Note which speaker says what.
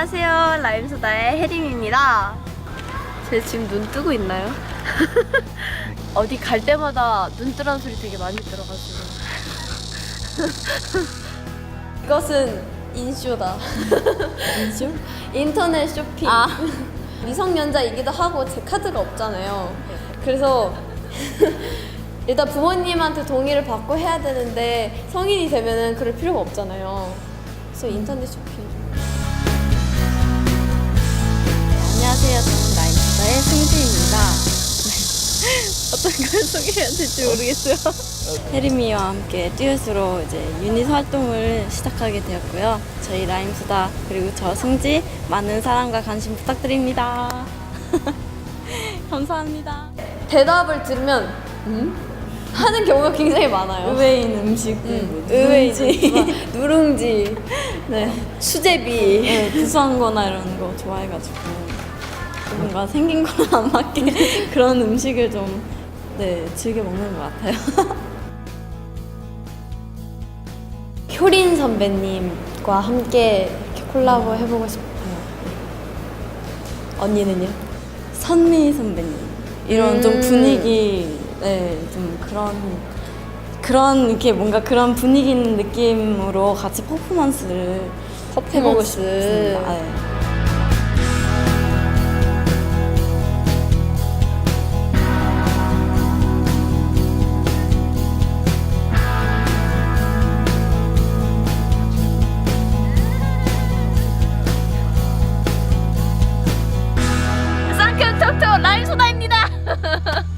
Speaker 1: 안녕하세요. 라임소다의 혜림입니다. 제 지금 눈 뜨고 있나요? 어디 갈 때마다 눈 뜨라는 소리 되게 많이 들어가지고. 이것은 인쇼다. 인쇼? 인터넷 쇼핑.
Speaker 2: 아.
Speaker 1: 미성년자이기도 하고 제 카드가 없잖아요. 그래서 일단 부모님한테 동의를 받고 해야 되는데 성인이 되면은 그럴 필요가 없잖아요. 그래서 인터넷 쇼핑.
Speaker 2: 어떤 걸 소개해야 될지 모르겠어요. 혜림이와 함께 듀엣으로 이제 유닛 활동을 시작하게 되었고요. 저희 라임수다 그리고 저 승지 많은 사랑과 관심 부탁드립니다. 감사합니다.
Speaker 1: 대답을 들으면 음? 하는 경우가 굉장히 많아요.
Speaker 2: 의외인 음식,
Speaker 1: 음,
Speaker 2: 의외인
Speaker 1: 누룽지, 누룽지,
Speaker 2: 네.
Speaker 1: 수제비.
Speaker 2: 네, 구수한 거나 이런 거 좋아해가지고 뭔가 생긴 거랑 안 맞게 그런 음식을 좀 네, 즐겨 먹는 것 같아요.
Speaker 1: 효린 선배님과 함께 이렇게 콜라보 해보고 싶어요. 언니는요?
Speaker 2: 선미 선배님 이런 좀
Speaker 1: 음.
Speaker 2: 분위기 네, 좀 그런 그런 이렇게 뭔가 그런 분위기 있는 느낌으로 같이 퍼포먼스를 해보고
Speaker 1: 퍼포먼스.
Speaker 2: 싶습니다. 네.
Speaker 1: 라인소다입니다.